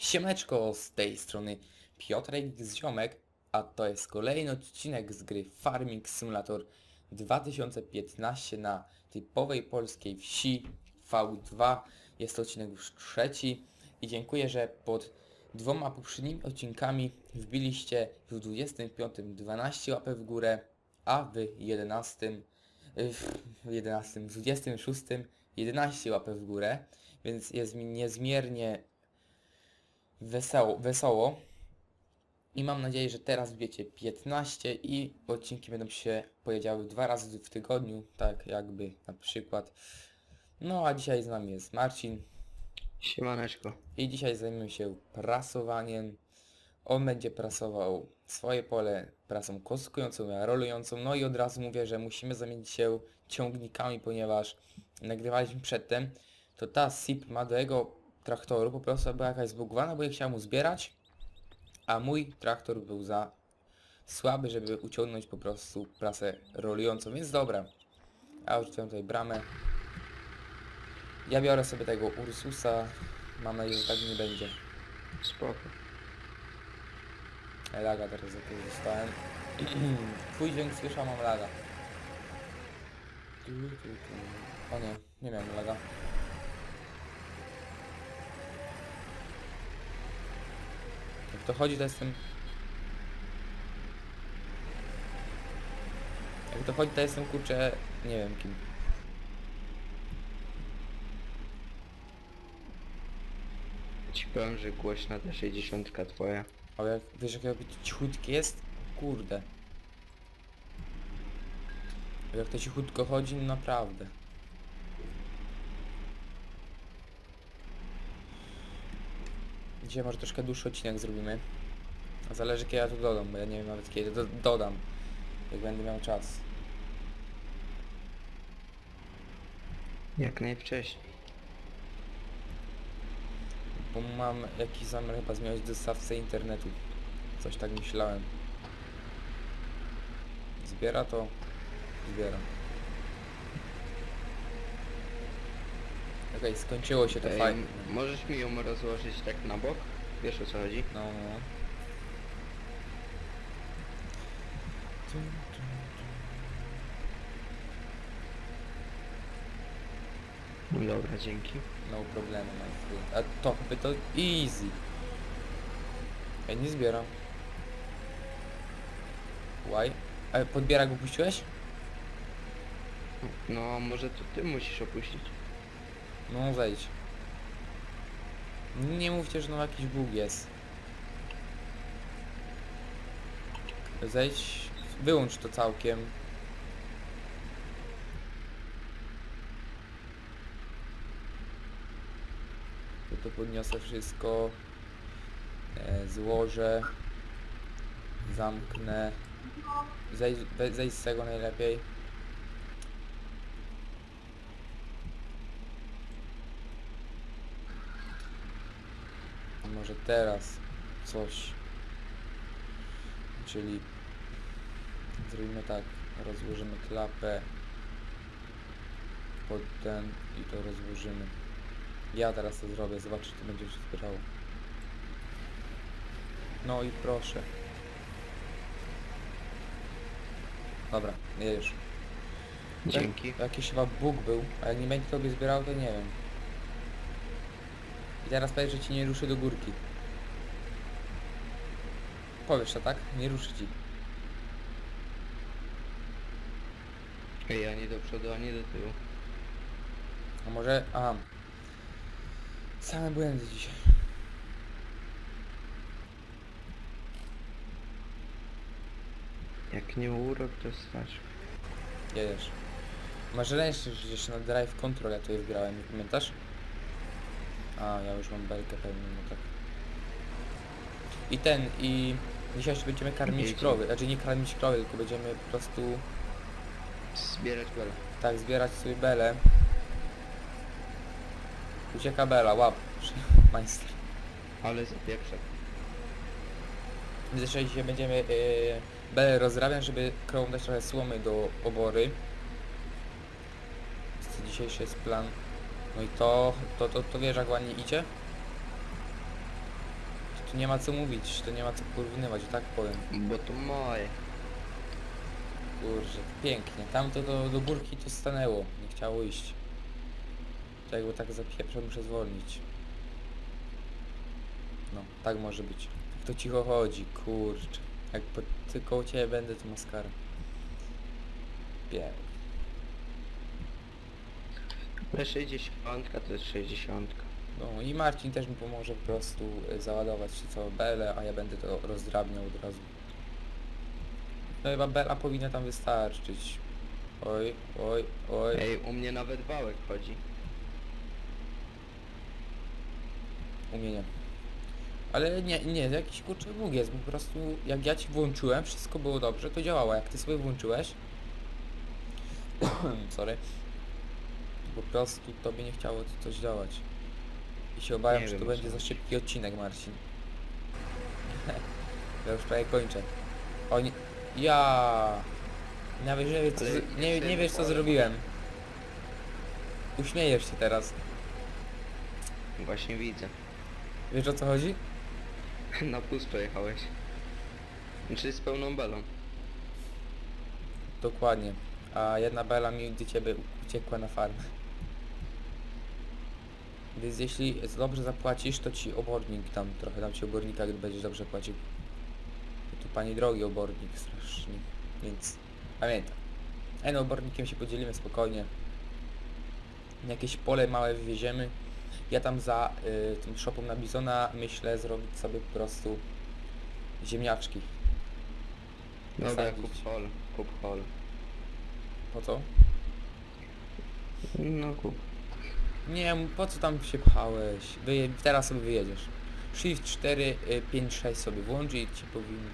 Siemeczko, z tej strony Piotrek z Ziomek, a to jest kolejny odcinek z gry Farming Simulator 2015 na typowej polskiej wsi V2. Jest to odcinek już trzeci i dziękuję, że pod dwoma poprzednimi odcinkami wbiliście w 25 12 łapę w górę, a w 11 y, w 11, w 26 11 łapę w górę, więc jest mi niezmiernie wesoło, wesoło. I mam nadzieję, że teraz wiecie 15 i odcinki będą się pojawiały dwa razy w tygodniu, tak jakby na przykład. No a dzisiaj z nami jest Marcin Siemaneczko. i dzisiaj zajmiemy się prasowaniem. On będzie prasował swoje pole prasą kostkującą, ja rolującą. No i od razu mówię, że musimy zamienić się ciągnikami, ponieważ nagrywaliśmy przedtem, to ta SIP ma do jego traktoru po prostu była jakaś zbugowana, bo ja chciałem mu zbierać, a mój traktor był za słaby, żeby uciągnąć po prostu prasę rolującą, więc dobra. Ja już tutaj bramę. Ja biorę sobie tego Ursusa. Mam nadzieję, że tak nie będzie. Spoko. Laga teraz za to dostałem. Twój dźwięk słyszał, mam laga. O nie, nie miałem laga. To chodzi, to jestem... Jak to chodzi, to jestem kurczę... Nie wiem kim. Ci powiem, że głośna ta 60 twoja. Ale jak, wiesz jak jakby cichutkie jest? Kurde. Jak to cichutko chodzi, no naprawdę. Dzisiaj może troszkę dłuższy odcinek zrobimy. A zależy kiedy ja to dodam, bo ja nie wiem nawet kiedy do, dodam. Jak będę miał czas. Jak najwcześniej. Bo mam jakiś zamiar chyba zmieniać dostawcę internetu. Coś tak myślałem. Zbiera to? Zbiera. Okej, skończyło się to Ej, fajnie. możesz mi ją rozłożyć tak na bok? Wiesz o co chodzi? No, no. No dobra, dzięki. No problemu, my friend. A to by to easy. Ja nie zbieram. Why? A podbiera go puściłeś? No, może to ty musisz opuścić. No zejdź. Nie mówcie, że no jakiś bóg jest. Zejdź, wyłącz to całkiem. To to podniosę wszystko. E, złożę. Zamknę. Zejdź, zejdź z tego najlepiej. Może teraz coś. Czyli zrobimy tak, rozłożymy klapę pod ten i to rozłożymy. Ja teraz to zrobię, zobaczę czy to będzie się zbierało. No i proszę. Dobra, jedziesz. Dzięki. Jakiś chyba bóg był, a jak nie będzie tobie zbierał, to nie wiem. I teraz powiedz, że ci nie ruszy do górki. Powiesz to, tak? Nie ruszy ci. Ej, ani do przodu, ani do tyłu. A może... Aha. Same błędy dzisiaj. Jak nie urok, to stać. Jedziesz. Masz ręczny przecież na Drive Control, ja tutaj wgrałem, nie pamiętasz? A, ja już mam belkę pewnie, no tak. I ten, i... Dzisiaj jeszcze będziemy karmić Jedzie. krowy. Znaczy nie karmić krowy, tylko będziemy po prostu... Zbierać bele. Tak, zbierać sobie belę. Ucieka bela, łap. Majster. Ale za pierwsze. Zresztą dzisiaj będziemy yy, belę rozrabiać, żeby krowom dać trochę słomy do obory. Co dzisiejszy jest plan. No i to, to, to, to wiesz jak ładnie idzie? Tu nie ma co mówić, to nie ma co porównywać, tak powiem. Bo to moje. Kurczę, pięknie. Tam to do, do górki to stanęło, nie chciało iść. To jakby tak zapieprza, muszę zwolnić. No, tak może być. Jak to cicho chodzi, kurczę. Jak po, ty koło ciebie będę, to maskara. Pięknie. Ale 60 to jest 60. No i Marcin też mi pomoże po prostu y, załadować się całą belę, a ja będę to rozdrabniał od razu. No chyba bela powinna tam wystarczyć. Oj, oj, oj. Ej, u mnie nawet wałek chodzi. U mnie nie. Ale nie, nie, jakiś kurczę bóg jest, bo po prostu jak ja ci włączyłem, wszystko było dobrze, to działało. Jak ty sobie włączyłeś, sorry, po prostu tobie nie chciało coś działać. I się obawiam, Nie że to wiem, będzie co. za szybki odcinek, Marcin. ja już prawie kończę. Oni... Ja... Nawet nie wiesz co, Ale z- nie, nie wiesz co zrobiłem. Uśmiejesz się teraz. Właśnie widzę. Wiesz o co chodzi? Na pusto jechałeś. Czy z pełną belą? Dokładnie. A jedna bela mi do ciebie uciekła na farmę. Więc jeśli dobrze zapłacisz, to ci obornik tam, trochę dam ci obornika, gdy będziesz dobrze płacił. Tu pani drogi obornik strasznie, więc pamiętam. Ej no, obornikiem się podzielimy spokojnie. Jakieś pole małe wywieziemy. Ja tam za y, tym shopem na Bizona myślę zrobić sobie po prostu ziemniaczki. Dobra, Wysadzić. kup hol. Kup hol. Po co? No kup. Nie, po co tam się pchałeś? Wyje, teraz sobie wyjedziesz. Shift 4, y, 5, 6 sobie włączy i ci powinno...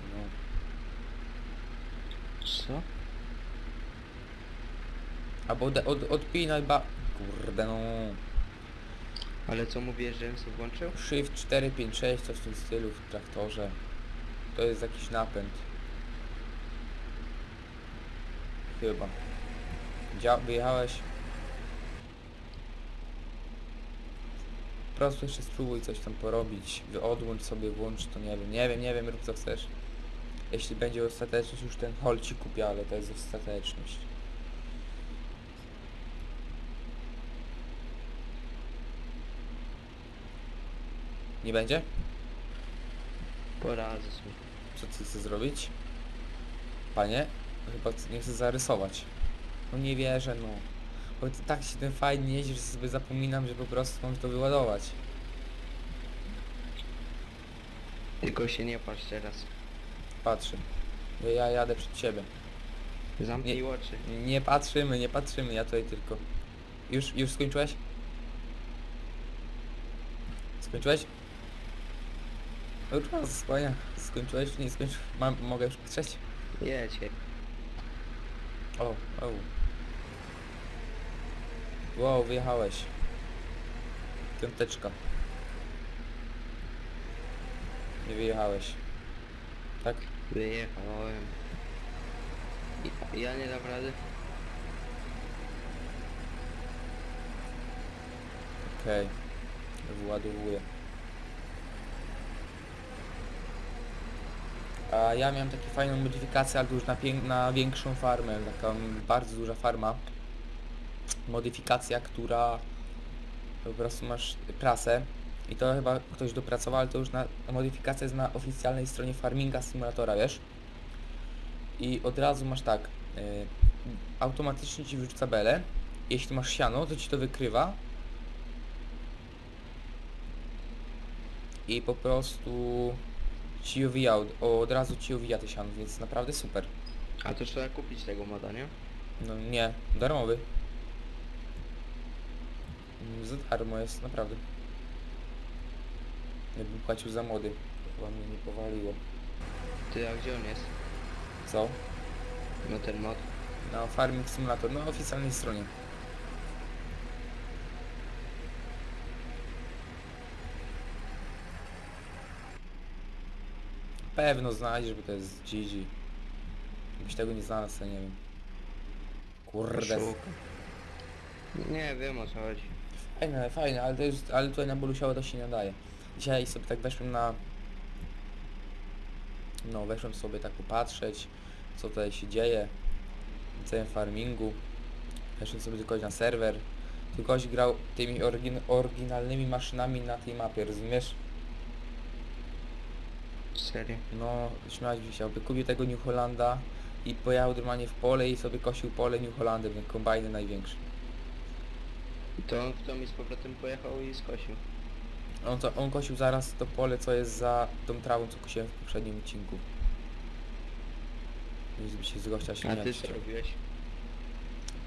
Co? Albo od, od, odpinaj ba... Kurde no... Ale co mówisz, żebym sobie włączył? Shift 4, 5, 6, coś w tym stylu w traktorze. To jest jakiś napęd. Chyba. Dzia wyjechałeś? Po prostu jeszcze spróbuj coś tam porobić. Odłącz sobie, włącz to, nie wiem, nie wiem, nie wiem, rób co chcesz. Jeśli będzie ostateczność, już ten hol ci kupię, ale to jest ostateczność. Nie będzie? Poradzę sobie. Co ty chcesz zrobić? Panie? Chyba nie chcę zarysować. No nie wierzę, no. Bo ty tak się tym fajnie jeździ, że sobie zapominam, że po prostu mam to wyładować. Tylko się nie patrz teraz. Patrzę. Bo ja jadę przed siebie. Zamknij oczy. Nie patrzymy, nie patrzymy, ja tutaj tylko... Już, już skończyłeś? Skończyłeś? Już spania. Skończyłeś czy nie skończyłeś? Mam, mogę już patrzeć? Jedź. O, o. Wow, wyjechałeś. Piąteczka. Nie wyjechałeś. Tak? Wyjechałem. Ja nie dam rady. Okej. Władowuję. A ja miałem taką fajną modyfikację, ale już na, na większą farmę. Taka bardzo duża farma. Modyfikacja, która po prostu masz prasę i to chyba ktoś dopracował, ale to już na modyfikacja jest na oficjalnej stronie Farminga Simulatora, wiesz? I od razu masz tak, y, automatycznie ci wyrzuca belę, jeśli masz siano, to ci to wykrywa i po prostu ci owija, od, razu ci owija te siano, więc naprawdę super. A to trzeba kupić tego moda, nie? No nie, darmowy. Za darmo jest, naprawdę. Jakbym płacił za mody, to chyba mnie nie powaliło. Ty, a gdzie on jest? Co? No ten mod. Na Farming Simulator, na oficjalnej stronie. Pewno znajdziesz, bo to jest GG. Jakbyś tego nie znalazł, to nie wiem. Kurde. Szukam. Nie wiem o co chodzi. Fajne, fajne, ale to jest, ale tutaj na Bolusiało to się nie nadaje. Dzisiaj sobie tak weszłem na No, weszłem sobie tak popatrzeć, co tutaj się dzieje w całym farmingu. Weszłem sobie tylko na serwer. Tu gość grał tymi orygin oryginalnymi maszynami na tej mapie, rozumiesz? Serio? No, śmiać mi się, aby kupił tego New Hollanda i pojechał normalnie w pole i sobie kosił pole New Hollandem, ten kombajny największy. To on w to mi z powrotem pojechał i skosił. On, to, on kosił zaraz to pole, co jest za tą trawą, co kosiłem w poprzednim odcinku. Żeby się z gościa A ty śmiać. co robiłeś?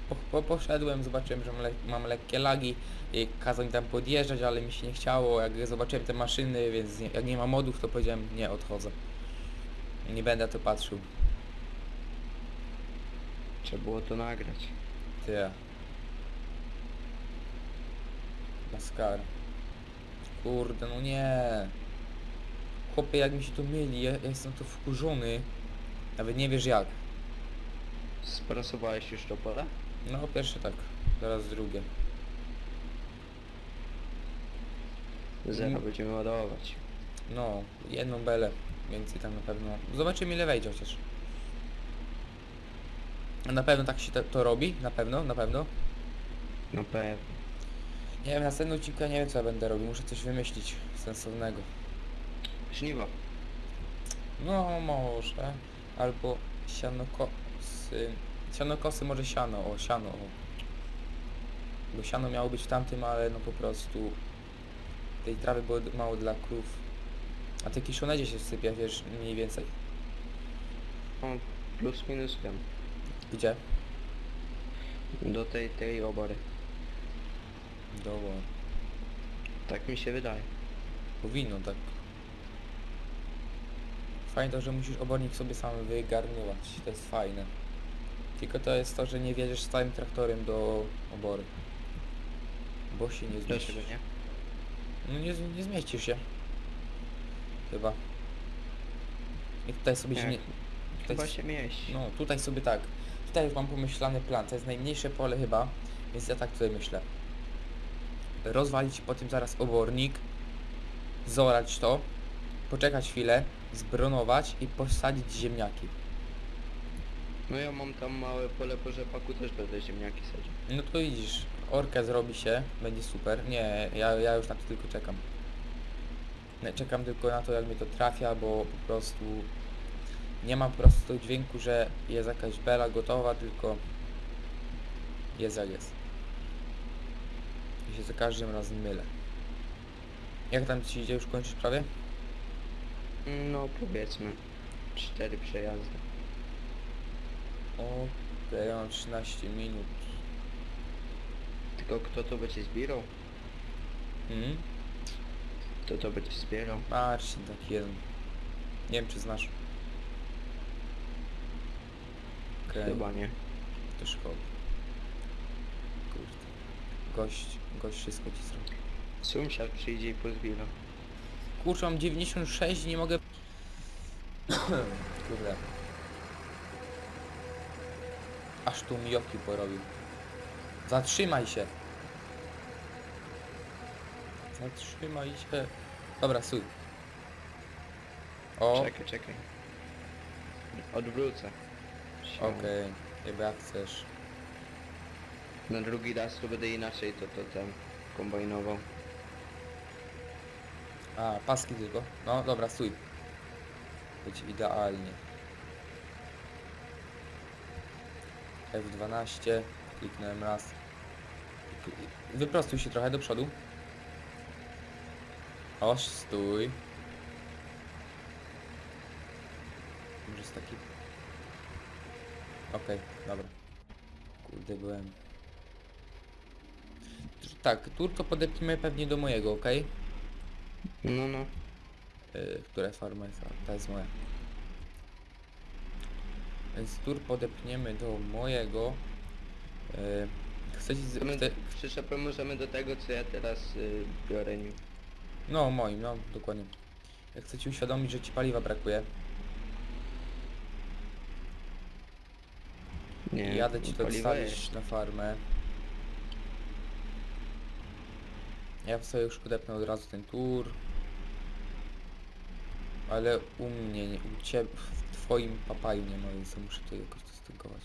Po, po, poszedłem, zobaczyłem, że mam, le mam lekkie lagi i kazał mi tam podjeżdżać, ale mi się nie chciało, jak zobaczyłem te maszyny, więc nie, jak nie ma modów, to powiedziałem, nie, odchodzę. Nie będę to patrzył. Trzeba było to nagrać. Ty. Maskar. Kurde, no nie. Chłopie, jak mi się to myli, ja, ja jestem to wkurzony. Nawet nie wiesz jak. Sprasowałeś już to pole? No pierwsze tak, teraz drugie. Zero Mm. będziemy ładować. No, jedną belę. Więcej tam na pewno. Zobaczymy ile wejdzie chociaż. A Na pewno tak się to, to robi? Na pewno, na pewno. No pewnie. Nie wiem, następny odcinku ja nie wiem co ja będę robił. Muszę coś wymyślić sensownego. Żniwo. No może. Albo sianokosy. Sianokosy może siano, o siano. O. Bo siano miało być w tamtym, ale no po prostu tej trawy było mało dla krów. A te kiszonedzie się sypia, wiesz, mniej więcej. O, plus minus wiem. Gdzie? Do tej, tej obory. Dobra. Tak mi się wydaje. Powinno tak. Fajne to, że musisz obornik sobie sam wygarniować. To jest fajne. Tylko to jest to, że nie wjedziesz z całym traktorem do obory. Bo się nie zmieścisz. Dlaczego nie? No nie, nie zmieścisz się. Chyba. I tutaj sobie się Jak? nie... Tutaj, Chyba się mieści. No tutaj sobie tak. Tutaj już mam pomyślany plan. To jest najmniejsze pole chyba. Więc ja tak tutaj myślę. Rozwalić po tym zaraz obornik. Zorać to. Poczekać chwilę. Zbronować i posadzić ziemniaki. No ja mam tam małe pole po rzepaku, też będę ziemniaki sadził. No to widzisz, orkę zrobi się, będzie super. Nie, ja, ja już na to tylko czekam. Nie, czekam tylko na to, jak mnie to trafia, bo po prostu nie ma po prostu dźwięku, że jest jakaś bela gotowa, tylko jest jak jest. I się za każdym razem mylę. Jak tam ci idzie? Już kończysz prawie? No powiedzmy. Cztery przejazdy. O, ja mam 13 minut. Tylko kto to będzie zbierał? Hmm? Kto to będzie zbierał? Marcin taki jeden. Nie wiem czy znasz. Okej. Chyba nie. To szkoda. Gość, gość wszystko ci zrobi. Sąsiad przyjdzie i pozbiera. Kurczę, mam 96 i nie mogę... Kurde. Aż tu mi oki porobił. Zatrzymaj się. Zatrzymaj się. Dobra, stój. O, okej. Czekaj, czekaj. Odwrócę. się. Chyba jak chcesz. Na drugi raz to będę inaczej to, to ten kombajnował. A, paski tylko. No, dobra, stój. Być idealnie. F12, kliknąłem raz. Wyprostuj się trochę do przodu. Oś, stój. Może jest taki... Okej, dobra. Kurde, byłem... Tak, turko podepniemy pewnie do mojego, okej? No, no. Yy, która farma jest? A, Ta jest moja. Więc tur podepniemy do mojego. Yy, chcecie... Z... My Chce... przyczepę możemy do tego, co ja teraz y, biorę nim. No, moim, no, dokładnie. Jak chcecie uświadomić, że ci paliwa brakuje, Nie, jadę ci to paliwa odstawić na farmę. Ja sobie już podepnę od razu ten tur. Ale u mnie, nie, u ciebie, w twoim papaju nie ma, więc muszę to jakoś dystyngować.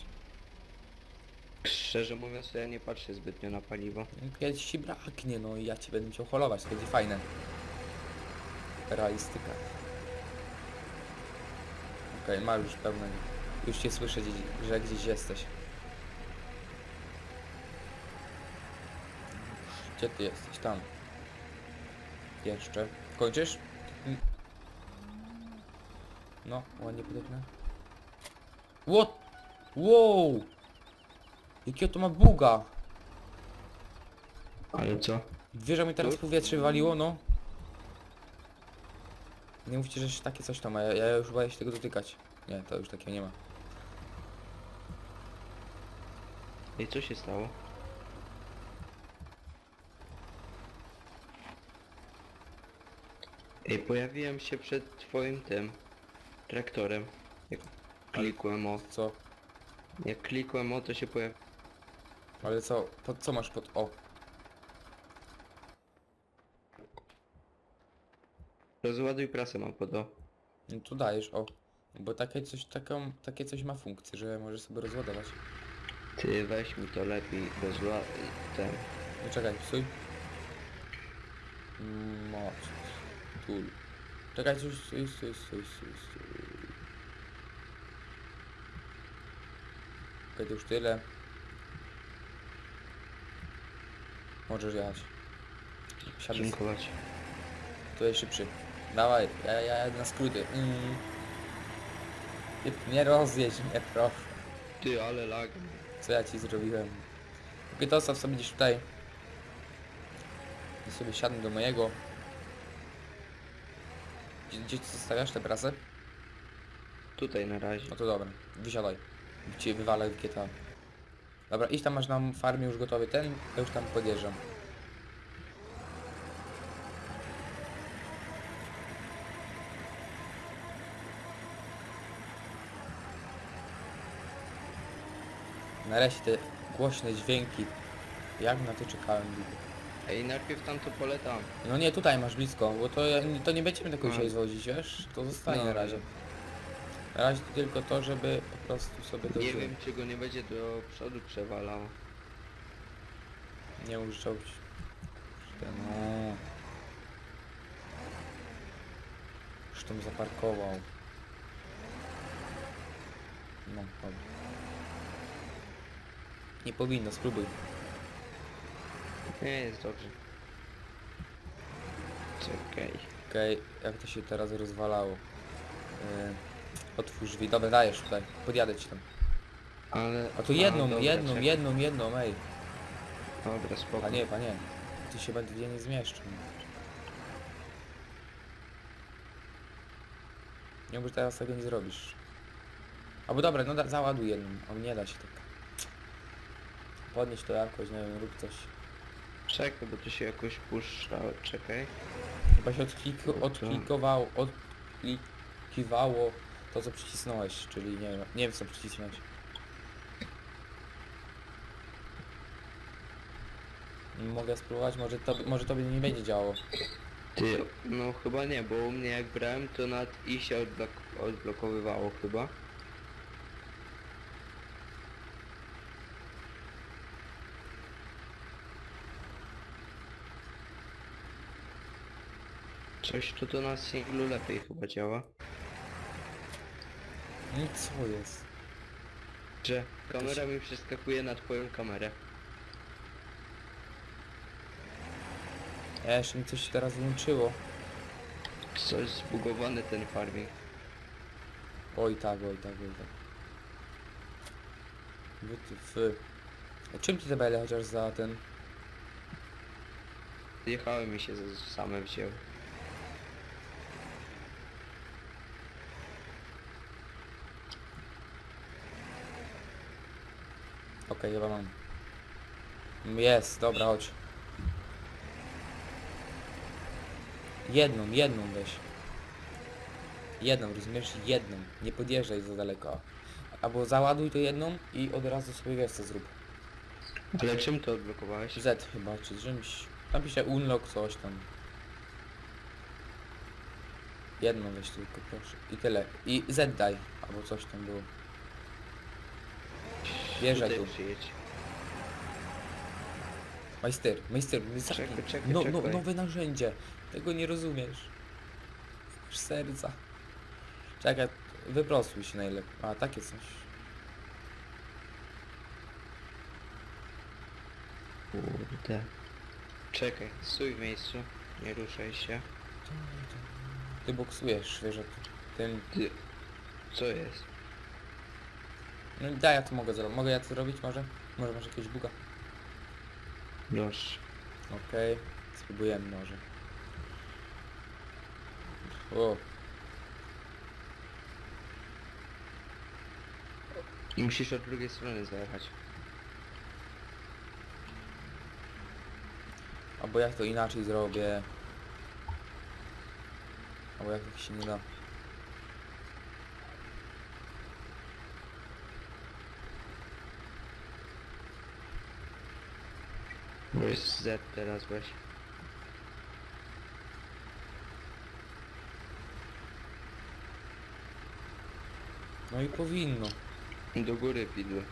Szczerze mówiąc, to ja nie patrzę zbytnio na paliwo. Kiedyś ci braknie, no i ja cię będę chciał holować, to będzie fajne. Realistyka. Okej, ma już pełne. Już cię słyszę, że gdzieś jesteś. Gdzie ty jesteś? Tam. Jeszcze. Kończysz? No, ładnie podepnę. What? Wow! Jakiego to ma buga? Ale co? Wiesz, jak mi teraz powietrze waliło, no? Nie mówcie, że jeszcze takie coś tam, a ja, ja już boję się tego dotykać. Nie, to już takiego nie ma. Ej, co się stało? Ej, pojawiłem się przed twoim tym traktorem. Jak klikłem o. Co? Jak klikłem o, to się pojawił. Ale co? Pod co masz pod o? Rozładuj prasę mam pod o. No tu dajesz o. Bo takie coś, taką, takie coś ma funkcję, że możesz sobie rozładować. Ty weź mi to lepiej rozła... ten. No czekaj, psuj. Moc. Tul. Czekaj, coś, stój, stój, stój, stój. Okej, to już tyle. Możesz jechać. Siadaj, Dziękować. to jest szybszy. Dawaj, ja, ja jadę na skróty. Mm. Ty Nie rozjedź mnie, proszę. Ty, ale lag. Co ja ci zrobiłem? Okej, to zostaw sobie gdzieś tutaj. Ja sobie siadnę do mojego. Gdzie, ty zostawiasz tę prasę? Tutaj na razie. No to dobra, wysiadaj. Cię wywalę w GTA. Dobra, idź tam masz na farmie już gotowy ten, ja już tam podjeżdżam. Nareszcie te głośne dźwięki. Jak na to czekałem długo. Ej, najpierw tam to pole tam. No nie, tutaj masz blisko, bo to, to nie będziemy tego A. dzisiaj zwozić, wiesz? To zostanie No, na razie. Na razie tylko to, żeby po prostu sobie to Nie wiem, czy go nie będzie do przodu przewalało. Nie muszę czołć. No. Już tam zaparkował. No, dobra. Nie powinno, spróbuj. Nie, jest dobrze. Czekaj. Okej, jak to się teraz rozwalało? Yy, otwórz drzwi, dobra, dajesz tutaj, podjadę ci tam. Ale... A tu jedną, dobra, jedną, czekaj. jedną, jedną, ej. Dobra, spoko. Panie, panie, ty się będzie nie zmieszczą. Nie może teraz tego nie zrobisz. Albo dobra, no da, załaduj jedną, a nie da się tak. Podnieś to jakoś, nie wiem, rób coś. Czekaj, bo to się jakoś puszcza. Czekaj. Chyba się odklik, odklikowało, odklikiwało to co przycisnąłeś, czyli nie wiem, nie wiem co przycisnąć. Mogę spróbować, może to, może tobie nie będzie działało. Ty, no chyba nie, bo u mnie jak brałem, to nad i się odblok odblokowywało chyba. Coś tu to na singlu lepiej chyba działa. No i co jest? Że kamera mi przeskakuje na twoją kamerę. Jeszcze mi coś się teraz włączyło. Coś zbugowany ten farming. Oj tak, oj tak, oj tak. WTF. A czym ty te bele chociaż za ten... Jechały mi się z- same wzięły. Okej, chyba mam. Jest, dobra, chodź. Jedną, jedną weź. Jedną, rozumiesz? Jedną. Nie podjeżdżaj za daleko. Albo załaduj to jedną i od razu sobie wiesz co zrób. Ale czym to odblokowałeś? Z chyba, czy czymś. Tam pisze unlock coś tam. Jedną weź tylko proszę. I tyle. I Z daj. Albo coś tam było. Wierzę Tutaj tu. przyjedź. Majster, majster. Czekaj, czekaj, no, no, czekaj. nowe narzędzie. Tego nie rozumiesz. Masz serca. Czekaj, wyprostuj się najlepiej. A, takie coś. Kurde. Czekaj, stój w miejscu. Nie ruszaj się. Ty boksujesz, wiesz, że ty- tym... Ty... Co jest? No daj, ja to mogę zrobić. Mogę ja to zrobić może? Może masz jakiegoś buga? Proszę. Okej, spróbujemy może. O, Musisz od drugiej strony zajechać. albo jak to inaczej zrobię. Albo jak tak się nie da. Bo jest Z teraz weź. No i powinno. Do góry pidły.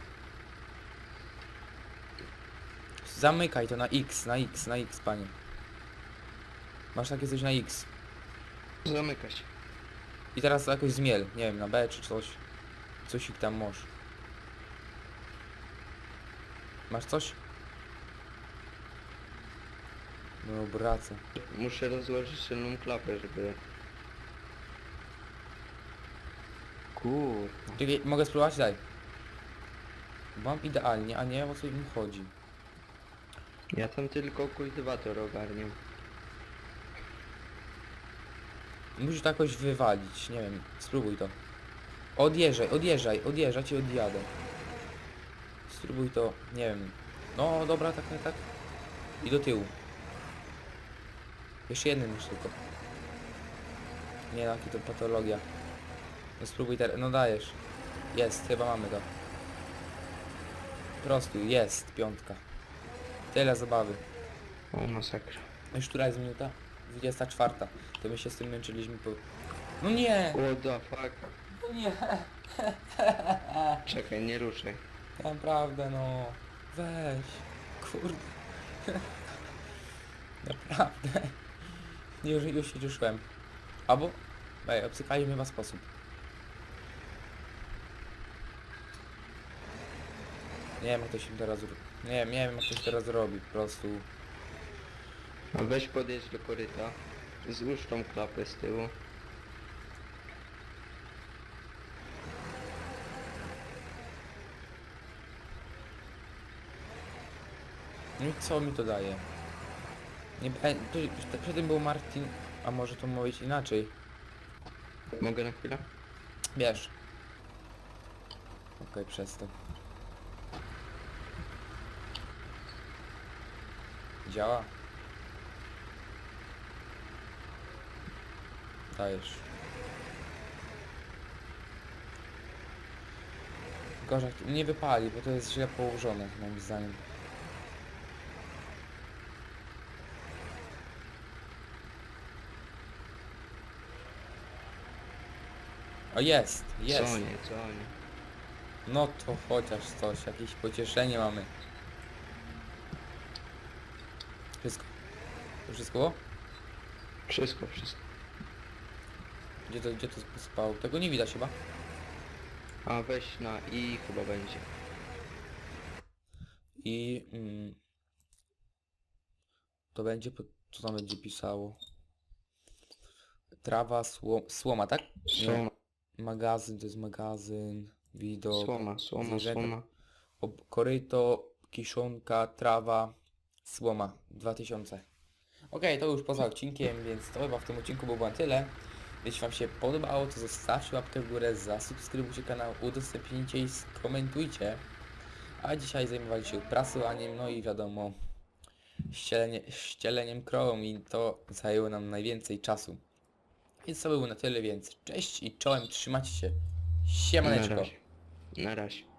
Zamykaj to na X, na X, na X, panie. Masz takie coś na X. Zamyka się. I teraz jakoś zmiel, nie wiem, na B czy coś. Coś ich tam masz. Masz coś? No wracam. Muszę rozłożyć tylną klapę, żeby... Kur... Czekaj, mogę spróbować? Daj. Mam idealnie, a nie o co im chodzi. Ja tam tylko kultywator ogarniam. Musisz to jakoś wywalić, nie wiem, spróbuj to. Odjeżdżaj, odjeżdżaj, odjeżdżać i odjadę. Spróbuj to, nie wiem. No dobra, tak, tak, tak. I do tyłu. Jeszcze jednym już tylko. Nie, jaki to patologia. No spróbuj teraz, no dajesz. Jest, chyba mamy to. Prostuj, jest, piątka. Tyle zabawy. O, masakra. Już która jest minuta? 24. To my się z tym męczyliśmy po... No nie! What the fuck? No nie! Czekaj, nie ruszaj. Naprawdę no. Weź. Kurde. Naprawdę. Już, już się cieszyłem. Albo... Ej, obcykali mnie w sposób. Nie wiem jak to się teraz robi. Nie wiem, nie wiem jak to się teraz robi. Po prostu... A weź podjedź do koryta. Złóż tą klapę z tyłu. No i co mi to daje? Nie, e, tu, przed tym był Martin, a może to mówić inaczej. Mogę na chwilę? Wiesz. Okej, przestań. Działa? Dajesz. Gorzej, nie wypali, bo to jest źle położone, moim zdaniem. O jest, jest. Co nie, co nie. No to chociaż coś, jakieś pocieszenie mamy. Wszystko. To wszystko było? Wszystko, wszystko. Gdzie to, gdzie to spał? Tego nie widać chyba. A weź na i chyba będzie. I... Mm, to będzie... Co tam będzie pisało? Trawa, sło, słoma, tak? Słoma, Magazyn, to jest magazyn, widok, słoma, słoma, zwierzęta. słoma. ob, koryto, kiszonka, trawa, słoma, 2000. Okej, to już poza odcinkiem, więc to chyba w tym odcinku było na tyle. Jeśli Wam się podobało, to zostawcie łapkę w górę, zasubskrybujcie kanał, udostępnijcie i skomentujcie. A dzisiaj zajmowali się prasowaniem, no i wiadomo, ścielenie, ścieleniem krową i to zajęło nam najwięcej czasu. Więc to było na tyle, więc cześć i czołem, trzymajcie się. Na razie. Na razie.